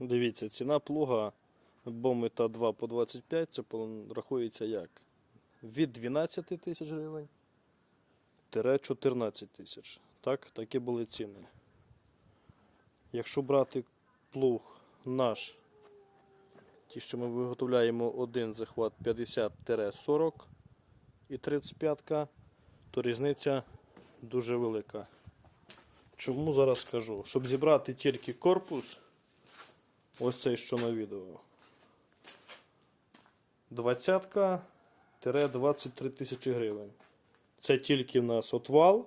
Дивіться, ціна плуга Бомета 2 по 25, це рахується як? Від 12 тисяч гривень тире 14 тисяч. Так, такі були ціни. Якщо брати плуг наш, ті, що ми виготовляємо один захват 50-40 і 35, то різниця дуже велика. Чому зараз скажу? Щоб зібрати тільки корпус, ось цей що на відео. 20-23 тисячі гривень. Це тільки в нас отвал,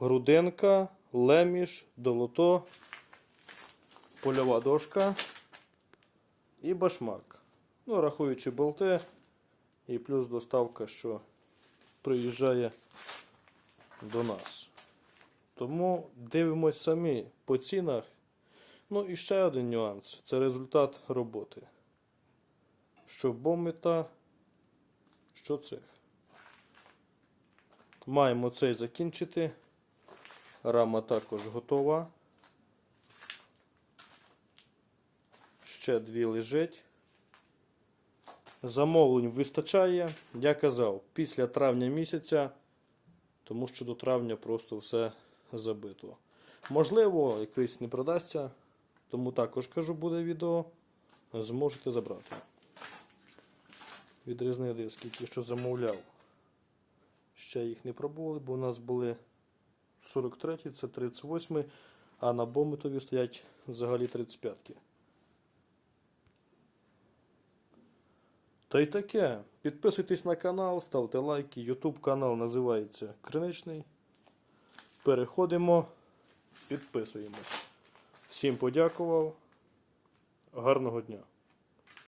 грудинка, леміш, долото, польова дошка і башмак. Ну, рахуючи болти і плюс доставка, що приїжджає до нас. Тому дивимось самі по цінах. Ну і ще один нюанс це результат роботи. Що бомета, що цих. Маємо цей закінчити. Рама також готова. Ще дві лежить. Замовлень вистачає. Я казав, після травня місяця, тому що до травня просто все забито. Можливо, якийсь не продасться, тому також кажу, буде відео. Зможете забрати. Відрізні диски, ті, що замовляв. Ще їх не пробували, бо у нас були 43, це 38, а на бомбитові стоять взагалі 35. ки Та й таке. Підписуйтесь на канал, ставте лайки. YouTube канал називається Криничний. Переходимо, підписуємось. Всім подякував. Гарного дня!